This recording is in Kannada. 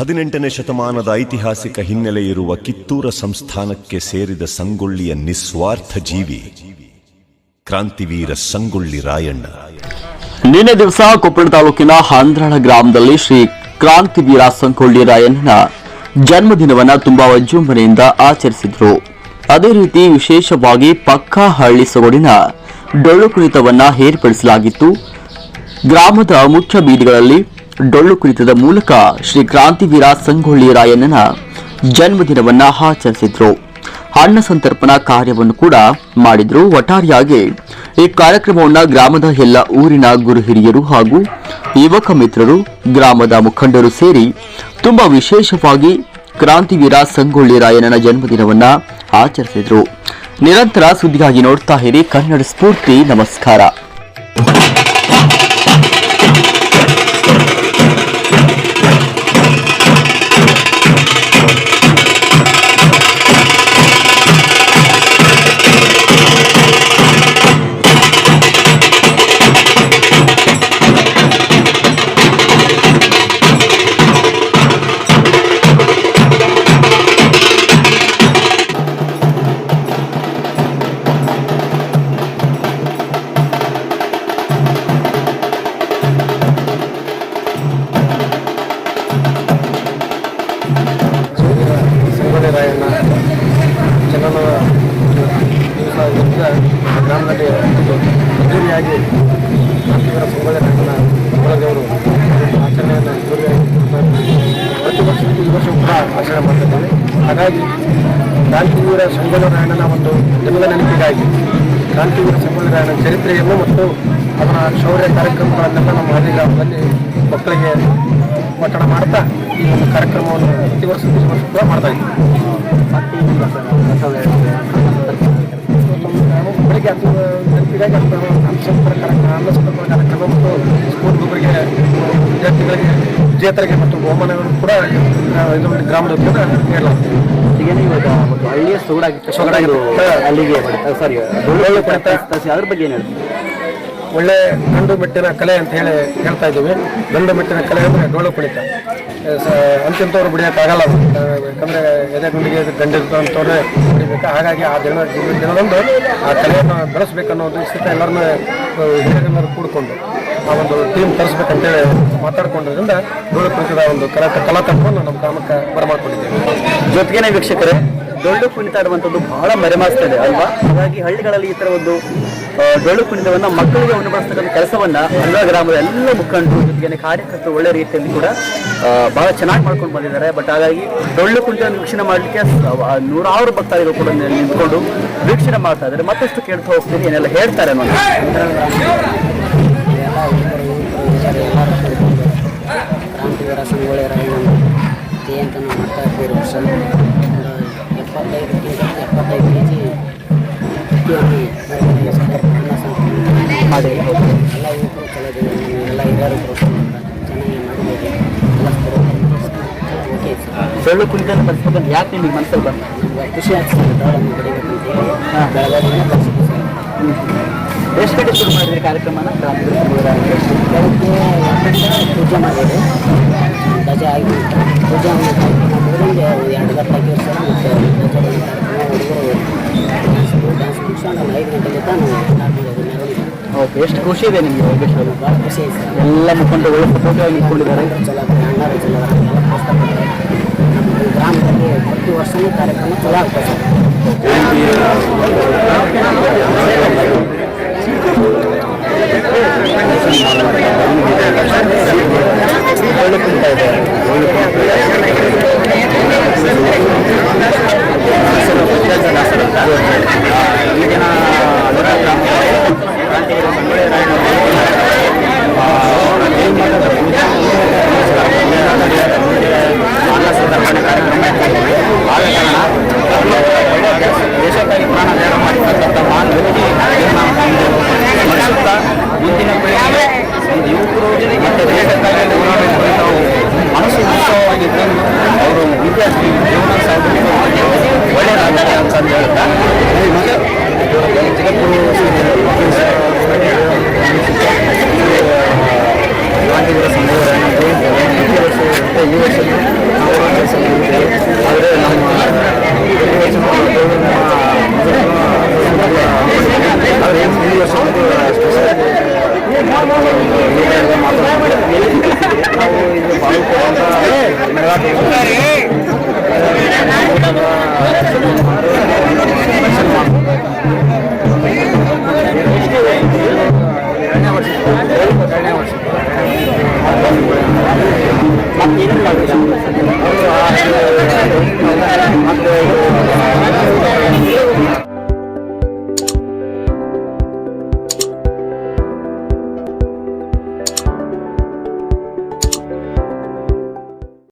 ಹದಿನೆಂಟನೇ ಶತಮಾನದ ಐತಿಹಾಸಿಕ ಹಿನ್ನೆಲೆ ಇರುವ ಕಿತ್ತೂರ ಸಂಸ್ಥಾನಕ್ಕೆ ಸೇರಿದ ಸಂಗೊಳ್ಳಿಯ ನಿಸ್ವಾರ್ಥ ಜೀವಿ ಕ್ರಾಂತಿವೀರ ಸಂಗೊಳ್ಳಿ ರಾಯಣ್ಣ. ನಿನ್ನೆ ದಿವಸ ಕೊಪ್ಪಳ ತಾಲೂಕಿನ ಹಂದ್ರಾಳ ಗ್ರಾಮದಲ್ಲಿ ಶ್ರೀ ಕ್ರಾಂತಿವೀರ ಸಂಗೊಳ್ಳಿ ರಾಯಣ್ಣನ ಜನ್ಮದಿನವನ್ನ ತುಂಬಾ ವಿಜೃಂಭಣೆಯಿಂದ ಆಚರಿಸಿದ್ರು. ಅದೇ ರೀತಿ ವಿಶೇಷವಾಗಿ ಪಕ್ಕಾ ಹಳ್ಳಿ ಸೊಗಡಿನ ಡೊಳ್ಳು ಕುಣಿತವನ್ನ ಏರ್ಪಡಿಸಲಾಗಿತ್ತು. ಗ್ರಾಮದ ಮುಖ್ಯ ಬೀದಿಗಳಲ್ಲಿ ಡೊಳ್ಳು ಕುಣಿತದ ಮೂಲಕ ಶ್ರೀ ಕ್ರಾಂತಿವೀರ ಸಂಗೊಳ್ಳಿ ರಾಯಣ್ಣನ ಜನ್ಮದಿನವನ್ನು ಆಚರಿಸಿದ್ರು. ಅನ್ನ ಸಂತರ್ಪಣಾ ಕಾರ್ಯವನ್ನು ಕೂಡ ಮಾಡಿದ್ರು. ಒಟ್ಟಾರೆಯಾಗಿ ಈ ಕಾರ್ಯಕ್ರಮವನ್ನು ಗ್ರಾಮದ ಎಲ್ಲ ಊರಿನ ಗುರು ಹಿರಿಯರು ಹಾಗೂ ಯುವಕ ಮಿತ್ರರು, ಗ್ರಾಮದ ಮುಖಂಡರು ಸೇರಿ ತುಂಬಾ ವಿಶೇಷವಾಗಿ ಕ್ರಾಂತಿವೀರ ಸಂಗೊಳ್ಳಿ ರಾಯಣ್ಣನ ಜನ್ಮದಿನವನ್ನು ಆಚರಿಸಿದ್ರು. ನಿರಂತರ ಸುದ್ದಿಗಾಗಿ ನೋಡ್ತಾ ಇರಿ ಕನ್ನಡ ಸ್ಫೂರ್ತಿ ನಮಸ್ಕಾರ. ಇದ್ದ ಗ್ರಾಮದಲ್ಲಿ ಅದ್ದೂರಿಯಾಗಿ ಇವರ ಸಂಗೊಳ್ಳಿ ರಾಯಣ್ಣನ ಕುಲದೇವರು ಆಚರಣೆಯನ್ನು ಅದ್ದೂರಿಯಾಗಿ ಪ್ರತಿ ವರ್ಷ ಈ ವರ್ಷ ಕೂಡ ಆಚರಣೆ ಮಾಡ್ತಿದ್ದೇವೆ ಹಾಗಾಗಿ ಕ್ರಾಂತಿವೀರ ಸಂಗೊಳ್ಳಿ ರಾಯಣ್ಣನ ಒಂದು ದಿನದ ನೆನಪಿಗಾಗಿ ಕ್ರಾಂತಿವೀರ ಸಂಗೊಳ್ಳಿ ರಾಯಣ್ಣನ ಚರಿತ್ರೆಯನ್ನು ಮತ್ತು ಅವರ ಶೌರ್ಯ ಕಾರ್ಯಕ್ರಮಗಳನ್ನೆಲ್ಲ ನಮ್ಮ ಹಳ್ಳಿ ಗ್ರಾಮದಲ್ಲಿ ಮಕ್ಕಳಿಗೆ ಪಟ್ಟಣ ಮಾಡ್ತಾ ಈ ಒಂದು ಕಾರ್ಯಕ್ರಮವನ್ನು ಪ್ರತಿ ವರ್ಷ ಪ್ರತಿ ವರ್ಷ ಕೂಡ ಮಾಡ್ತಾ ಇದ್ದೀವಿ. ಬೆಳಿಗ್ಗೆ ಹತ್ತು ನೆನಪಿಗಾಗಿ ಕಾರ್ಯಕ್ರಮ ಕಾರ್ಯಕ್ರಮ ಮತ್ತು ಸ್ಕೂಲ್ ಹುಡುಗರಿಗೆ ವಿದ್ಯಾರ್ಥಿಗಳಿಗೆ ವಿಜೇತರಿಗೆ ಮತ್ತು ಬಹುಮಾನಗಳು ಕೂಡ ಇದು ಒಂದು ಗ್ರಾಮದ ವತಿಯಿಂದ ನೀಡಲಾಗ್ತದೆ ಈಗೇನೆ ಇವಾಗ ಒಂದು ಹಳ್ಳಿಯ ಸೊಗಡಾಗಿತ್ತು ಸೊಗಡಾಗಿತ್ತು. ಅಲ್ಲಿಗೆ ಸಾರಿ ಒಳ್ಳೆ. ಅದ್ರ ಬಗ್ಗೆ ಏನು ಹೇಳ್ತೀವಿ ಒಳ್ಳೆ ಗಂಡು ಮೆಟ್ಟಿನ ಕಲೆ ಅಂತ ಹೇಳಿ ಹೇಳ್ತಾ ಇದ್ದೀವಿ ಗಂಡು ಮೆಟ್ಟಿನ ಕಲೆ ಅಂದರೆ ಡೋಳು ಕುಣಿತ ಅಂತಿಂತವ್ರು ಬಿಡಿಯೋಕ್ಕಾಗಲ್ಲ ಯಾಕಂದರೆ ಎದೆ ಗುಂಡಿಗೆ ಗಂಡಿರ್ತಂಥವ್ರೆ ಬಿಡಿಬೇಕು ಹಾಗಾಗಿ ಆ ದಿನ ದಿನ- ದಿನದಂದು ಆ ಕಲೆಯನ್ನು ಬೆಳೆಸ್ಬೇಕನ್ನೋ ಉದ್ದೇಶದಿಂದ ಎಲ್ಲರನ್ನೂ ಹಿರಿಯರೆಲ್ಲರೂ ಕೂಡಿಕೊಂಡು ಆ ಒಂದು ಟೀಮ್ ತರಿಸ್ಬೇಕಂತೇಳಿ ಮಾತಾಡ್ಕೊಂಡಿದ್ರಿಂದ ಡೋಳು ಕುಣಿತದ ಒಂದು ಕಲಾ ಕಲಾ ತಂತ್ರವನ್ನು ನಮ್ಮ ಗ್ರಾಮಕ್ಕೆ ಬರಮಾಡ್ಕೊಂಡಿದ್ದೇವೆ. ಜೊತೆಗೇನೆ ವೀಕ್ಷಕರೇ ಡೊಳ್ಳು ಕುಣಿತ ಆಡುವಂಥದ್ದು ಬಹಳ ಮರೆಮಾಸ್ತದೆ ಅಲ್ವಾ? ಹಾಗಾಗಿ ಹಳ್ಳಿಗಳಲ್ಲಿ ಈ ತರ ಒಂದು ಡೊಳ್ಳು ಕುಣಿತವನ್ನ ಮಕ್ಕಳಿಗೆ ಉಣಬಡಿಸ್ತಕ್ಕಂಥ ಕೆಲಸವನ್ನ ಎಲ್ಲ ಗ್ರಾಮದ ಎಲ್ಲ ಮುಖಂಡರು ಜೊತೆಗೆ ಕಾರ್ಯಕರ್ತರು ಒಳ್ಳೆ ರೀತಿಯಲ್ಲಿ ಕೂಡ ಬಹಳ ಚೆನ್ನಾಗಿ ಮಾಡ್ಕೊಂಡು ಬಂದಿದ್ದಾರೆ. ಬಟ್ ಹಾಗಾಗಿ ಡೊಳ್ಳು ಕುಣಿತ ವೀಕ್ಷಣೆ ಮಾಡಲಿಕ್ಕೆ ನೂರಾರು ಭಕ್ತಾದಿಗಳು ಕೂಡ ನಿಂತ್ಕೊಂಡು ವೀಕ್ಷಣೆ ಮಾಡ್ತಾ ಇದ್ದಾರೆ. ಮತ್ತಷ್ಟು ಕೇಳ್ತಾ ಹೋಗ್ತೀನಿ, ಏನೆಲ್ಲ ಹೇಳ್ತಾರೆ ಅನ್ನೋದು. ಕ್ರಾಂತಿವೀರ ಸಂಗೊಳ್ಳಿ ರಾಯಣ್ಣ ಜಯಂತನ ಮಾಡ್ತಾ ಎಪ್ಪತ್ತೈದು ಕೆ ಜಿ ಎಪ್ಪತ್ತೈದು ಕೆ ಜಿ ಮಾಡಿ ಎಲ್ಲ ಯುವಕರು ಚಲೋ ಎಲ್ಲ ಹಿರಿಯರು ಚೆನ್ನಾಗಿ ಮಾಡಿದ್ದೀವಿ ಎಲ್ಲ ಓಕೆ ಸರ್ ಕುಣಿತ ಕಲಿಸ್ಬೇಕಂತ ಯಾಕೆ ನಿಮಗೆ ಮನಸ್ಸಲ್ಲಿ ಬಂತು ನಮ್ಗೆ ಖುಷಿ ಆಗ್ತದೆ ದೌಡನ್ನು ಸರ್ ಎಷ್ಟು ಗಂಟೆ ಶುರು ಮಾಡಿದ್ರಿ ಕಾರ್ಯಕ್ರಮನ ಬೆಳಗ್ಗೆ ಪೂಜೆ ಮಾಡಿದೆ ಧ್ವಜ ಆಗಿ ಪೂಜೆ ಎರಡು ಗಂಟೆ ಆಗಿರೋ ಸರ್ ಮತ್ತು ಎಷ್ಟು ಖುಷಿ ಇದೆ ನಿಮಗೆ ಖುಷಿ ಎಲ್ಲ ಮುಖಂಡರು ಒಳ್ಳೆ ಸಪೋರ್ಟಿವ್ ನಿಂತ್ಕೊಂಡಿದ್ದಾರೆ ಗ್ರಾಮದಲ್ಲಿ ಪ್ರತಿ ವರ್ಷವೂ ಕಾರ್ಯಕ್ರಮ ಚಲೋ ಆಗ್ತದೆ